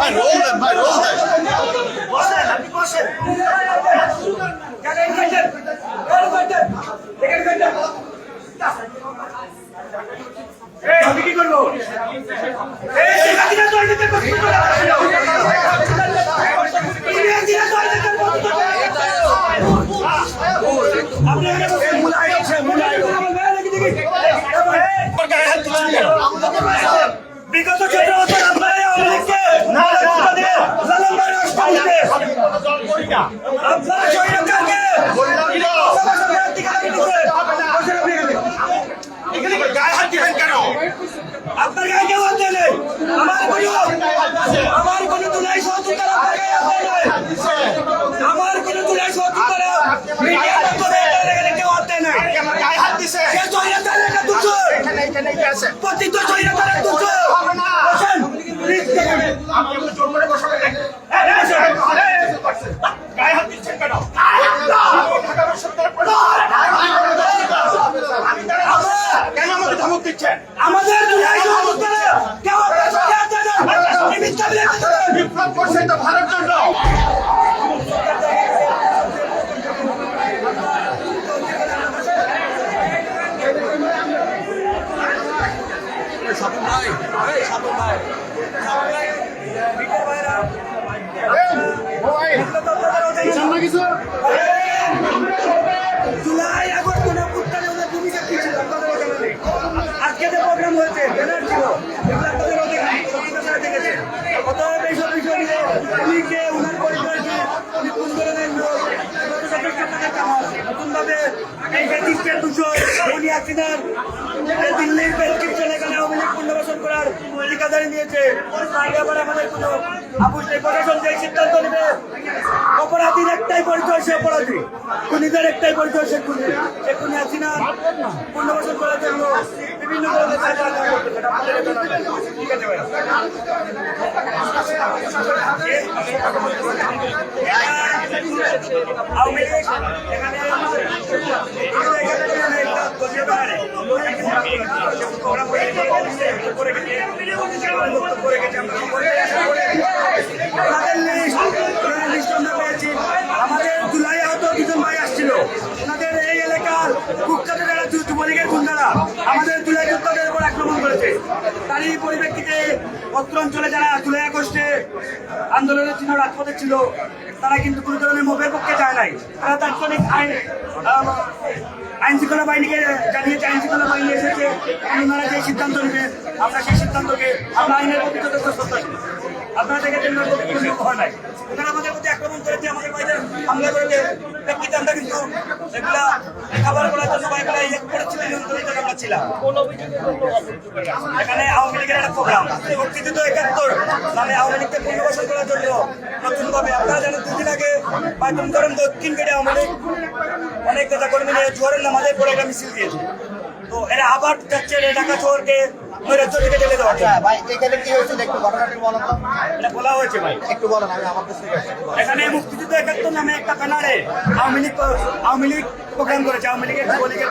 ভাই রোল দেন ভাই রোল দেন বসেন আপনি বসেন এই আমি কি করব এই শিক্ষার্থীরা তো এদিকে করতে আপনি এখানে বসেন মুলাই আছে মুলাই বিগত চোদ্দ বছর আপনারা আমাদেরকে জালালবাড়ি অষ্টমীতে আপনারা শহীদদেরকে গায়ে হাত দিবেন কেন আপনার গায়ে কেউ হাত দেয় নাই। আমার কোনো আমার কোনো তুলাই সহযোগিতা আপনার গায়ে হাত দেয় নাই। আমার কোনো তুলাই সহযোগিতা মিডিয়ার মাধ্যমে এখানে কেউ হাত দেয় নাই। আমার গায়ে হাত দিছে সে শহীদদের একটা দূষণ। এখানে এখানে কি আছে প্লিজ দেখেন। আপনি জোর করে বসাবেন বসেন। গায়ে হাত দিচ্ছেন কেন কেন আমাকে ধমক দিচ্ছেন জুলাই আগস্ট কোন উত্তালে ওদের ভূমিকা কি ছিল? আপনাদের ওখানে নেই। আজকে যে প্রোগ্রাম হয়েছে ব্যানার ছিল এগুলো আপনাদের ওদের সচেতনতা দেখেছে অতএব এইসব বিষয় নিয়ে কে উনার পরিচয় কি উনি কোন ধরনের লোক। নতুনভাবে এই ব্যাটিস্টের দূষণ উনি হাসিনার দিল্লির প্রেসক্রিপশন এখানে আওয়ামী লীগ পুনর্বাসন করার ঠিকাদারি নিয়েছে। অপরাধীর একটাই পরিচয়, সে অপরাধী। খুনিদের একটাই পরিচয়, সে খুনি। সে খুনি আছি না? পুনর্বাসন করার জন্য বিভিন্ন ধরনের একটা দলীয় ব্যানারে প্রোগ্রাম করে গেছে করে গেছে আমরা অঞ্চলে যারা জুলাই আগস্টে আন্দোলনের চিহ্ন রাজপথে ছিল, তারা কিন্তু কোনো ধরনের মোবের পক্ষে যায় নাই। তারা তাৎক্ষণিক আইন আইন শৃঙ্খলা বাহিনীকে জানিয়েছে আইন শৃঙ্খলা বাহিনী এসেছে। ওনারা যে সিদ্ধান্ত নেবে, আমরা সেই সিদ্ধান্তকে, আমরা আইনের শ্রদ্ধাশীল আপনারা দেখেছেন নাই। আমাদের প্রতি আক্রমণ করেছে, আমাদের বাইরে হামলা করেছে। আমরা কিন্তু এগুলা খাবার করার জন্য বা এগুলা ইয়ে করেছিল, নিয়ন্ত্রণের জন্য আমরা ছিলাম। এখানে আওয়ামী একটা প্রোগ্রাম। তো একাত্তর মানে আওয়ামী লীগকে পুনর্বাসন করার জন্য নতুনভাবে আপনারা জানেন, দুদিন আগে বাইতুল করেন দক্ষিণ গেটে আওয়ামী অনেক নেতা কর্মী নিয়ে জোয়ারের নামাজের প্রোগ্রাম মিছিল দিয়েছে। তো এরা আবার যাচ্ছে ঢাকা শহরকে থেকে ঢেলে। ভাই এখানে কি হয়েছিল একটু ঘটনাটি তো এটা বলা হয়েছে ভাই একটু বলেন আমি আমার কাছে এখানে মুক্তিযুদ্ধ একাত্তর নামে একটা ব্যানারে আওয়ামী লীগ আওয়ামী লীগ প্রোগ্রাম করেছে আওয়ামী লীগের যুবলীগের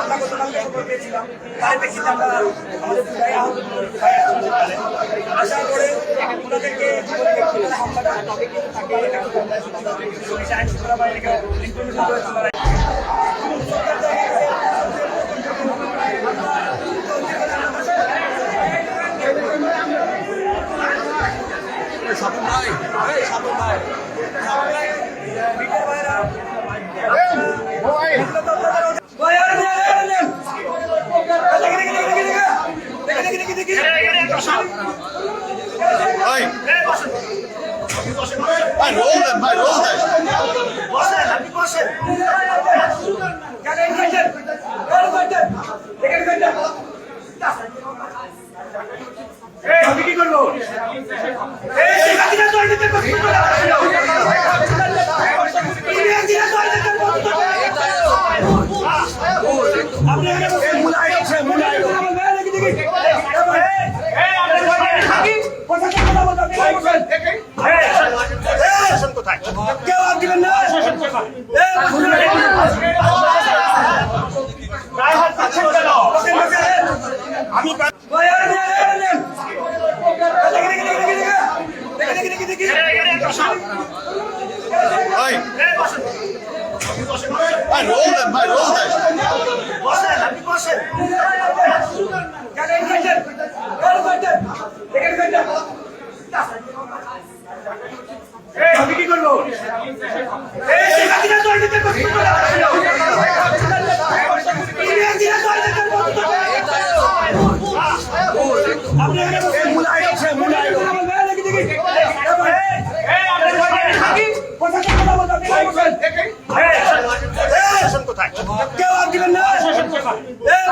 আমরা গতকালকে খবর পেয়েছিলাম তার প্রেক্ষিতে আমরা আমাদের জুলাই আহত আসার সাপন ভাই এই সাপন ভাই। সাপন ভাই মিটার ভাইরা এই ভাই। ভাই আর নে নে নে ভাই। রোল দেন ভাই রোল দেন। বসেন আপনি বসেন। কেন ফাইটার কেন ফাইটার কেন ফাইটার আমি কি করব আপনি এখানে আছে মুলাই আমি কা- ভাই আর নেন আর নেন দেখি দেখি দেখি দেখি দেখি দেখি দেখি ভাই ভাই রোল দেন ভাই রোল দেন বসেন আপনি বসেন কাকা এখানে বসেন এখানে বসেন এই আমি কি করব এই সেই বাকিটা তো আইতে করতে আপনি এখানে বসেন মুলাই আছে মুলাই দেখি দেখি এই আপনি বসেন কথা বলতে আপনি বসেন শাসন কোথায় কেউ আর দিবেন না? এই